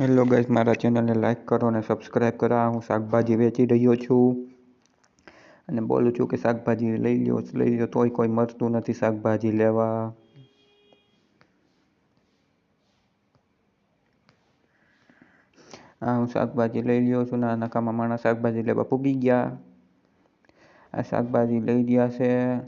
Hello guys મારા ચેનલને like કરો અને સબસ્ક્રાઈબ કરો. હું શાકભાજી વેચી રહ્યો છું. અને બોલું છું કે શાકભાજી લઈ લ્યો લઈ લ્યો, તોય કોઈ મરતું નથી શાકભાજી લેવા. હા હું શાકભાજી લઈ લ્યો છું નાના કામમાં માણસ શાકભાજી લેવા પૂગી ગયા. આ શાકભાજી લઈ ગયા છે.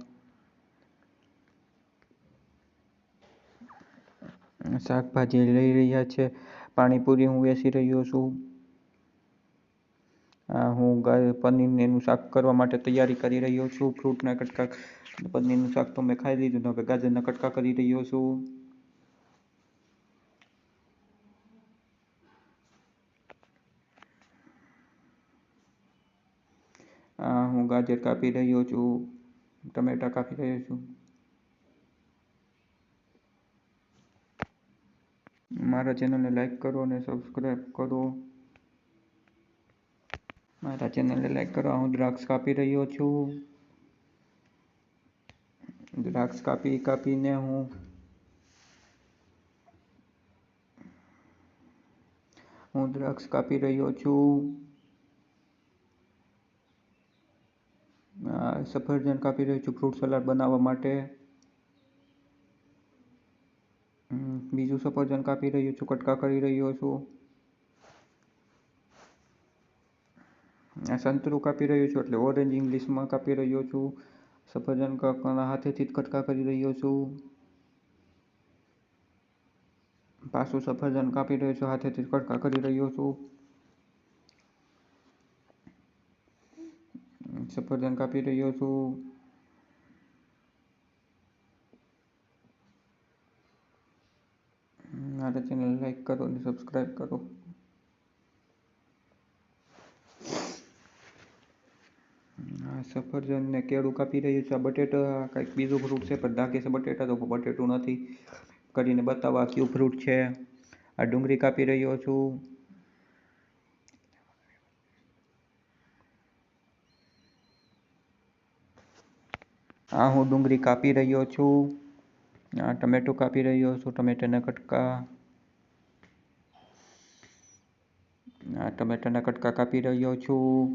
શાકભાજી લઈ રહ્યા છે. પાણીપુરી હું વેચી રહ્યો છું. હું પનીરને એનું શાક કરવા માટે તૈયારી કરી રહ્યો છું. ફ્રૂટના કટકા, પનીરનું શાક તો મેં ખાઈ લીધું હવે ગાજરના કટકા કરી રહ્યો છું. હું ગાજર કાપી રહ્યો છું, ટમેટા કાપી રહ્યો છું. મારા ચેનલને લાઈક કરો અને સબસ્ક્રાઈબ કરો. મારા ચેનલને લાઈક કરો. હું દ્રાક્ષ કાપી રહ્યો છું. દ્રાક્ષ કાપી કાપીને હું હું દ્રાક્ષ કાપી રહ્યો છું. સફરજન કાપી રહ્યો છું ફ્રૂટ સલાડ બનાવવા માટે. બીજું સફરજન કાપી રહ્યો છું, કટકા કરી રહ્યો છું. સંતરું કાપી રહ્યો છું એટલે ઓરેન્જ ઇંગ્લિશમાં કાપી રહ્યો છું. સફરજન હાથેથી જ કટકા કરી રહ્યો છું. પાછું સફરજન કાપી રહ્યો છું, હાથેથી જ કટકા કરી રહ્યો છું. સફરજન કાપી રહ્યો છું. મારા ચેનલ લાઈક કરો અને સબસ્ક્રાઈબ કરો. સફરજન ને કેળું કાપી રહ્યું છે, આ બટેટા કંઈક બીજું ફ્રૂટ છે, પણ ધાકે છે બટેટા તો બટેટું નથી. કરીને બતાવવા કયું ફ્રૂટ છે. આ ડુંગળી કાપી રહ્યો છું. આ હું ડુંગળી કાપી રહ્યો છું. આ ટમેટો કાપી રહ્યો છું, ટમેટાના કટકા. આ ટમેટાના કટકા કાપી રહ્યો છું.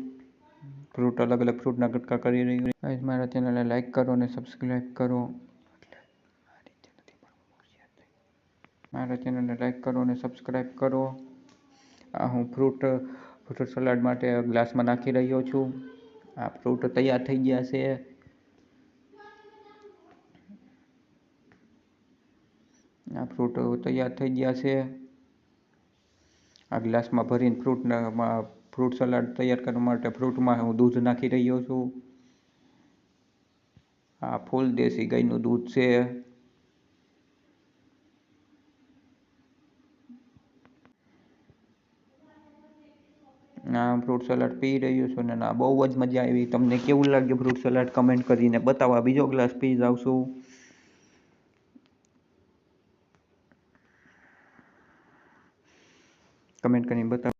ફ્રૂટ અલગ અલગ ફ્રૂટના કટકા કરી રહ્યો છું. મારા ચેનલને લાઈક કરો અને સબસ્ક્રાઈબ કરો. મારા ચેનલને લાઈક કરો અને સબસ્ક્રાઈબ કરો. આ હું ફ્રૂટ ફ્રૂટ સલાડ માટે ગ્લાસમાં નાખી રહ્યો છું. આ ફ્રૂટ તૈયાર થઈ ગયા છે. આ ફ્રૂટ તૈયાર થઈ ગયા છે. આ ગ્લાસમાં ભરીને ફ્રૂટના ફ્રૂટ સલાડ તૈયાર કરવા માટે ફ્રૂટમાં હું દૂધ નાખી રહ્યો છું. આ ફૂલ દેશી ગાયનું દૂધ છે. ના ફ્રૂટ સલાડ પી રહ્યો છું ને ના બહુ જ મજા આવી. તમને કેવું લાગ્યું ફ્રૂટ સલાડ કમેન્ટ કરીને બતાવવા. બીજો ગ્લાસ પી જાઉં છું. કમેન્ટ કરીને બતાવો.